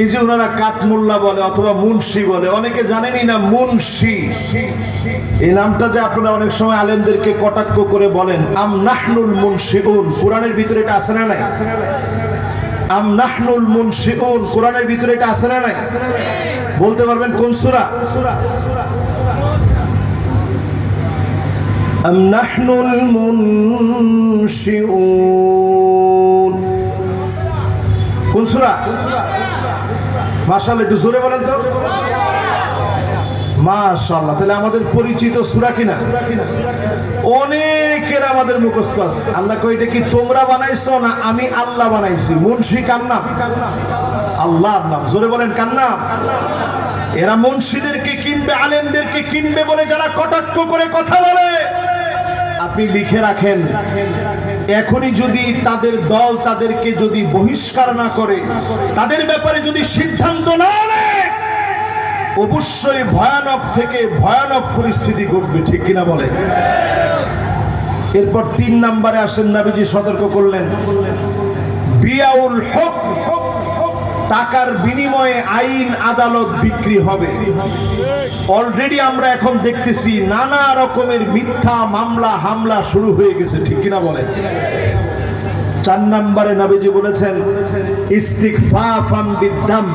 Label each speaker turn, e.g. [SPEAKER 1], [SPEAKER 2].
[SPEAKER 1] এই যে ওনারা কাঠমোল্লা বলে অথবা মুন্সি বলে, অনেকে জানেনই না মুন্সি। এই নামটা যে আপনারা অনেক সময় আলেমদেরকে কটাক্ষ করে বলেন, আম নাহনুল মুন্সিউন কোরআনের ভিতরে এটা আছে না নাই? আম নাহনুল মুনশিউন কোরআনের ভিতরে এটা আসে না নাই? বলতে পারবেন কোন সূরা? আম নাহনুল মুনশিউন কোন সূরা একটু জোরে বলেন তো। মাশাআল্লাহ, তাহলে আমাদের পরিচিত সূরা কিনা? অনেকের আমাদের মুখস্থ আছে। আল্লাহ কই এটা কি তোমরা বানাইছো না আমি আল্লাহ বানাইছি? মুন্সি কার নাম আল্লাহর নাম। জোরে বলেন কার নাম এরা মুন্সিদেরকে কিনবে, আলেমদেরকে কিনবে বলে যারা কটাক্ষ করে কথা বলে আপনি লিখে রাখেন, এখনই যদি তাদের দল তাদেরকে যদি বহিষ্কার না করে, তাদের ব্যাপারে যদি সিদ্ধান্ত না অবশ্যই ভয়ানক থেকে ভয়ানক পরিস্থিতি ঘটবে, ঠিক কিনা বলে? এরপর তিন নাম্বারে আসেন নাবিজি, সতর্ক করলেন, বিয়াউল হক হক টাকার বিনিময়ে আইন আদালত বিক্রি হবে। অলরেডি আমরা এখন দেখতেছি নানা রকমের মিথ্যা মামলা, হামলা শুরু হয়ে গেছে, ঠিক কিনা বলেন? চার নম্বরে নবীজি বলেছেন ইস্তিকফাফাম বিদ্যাম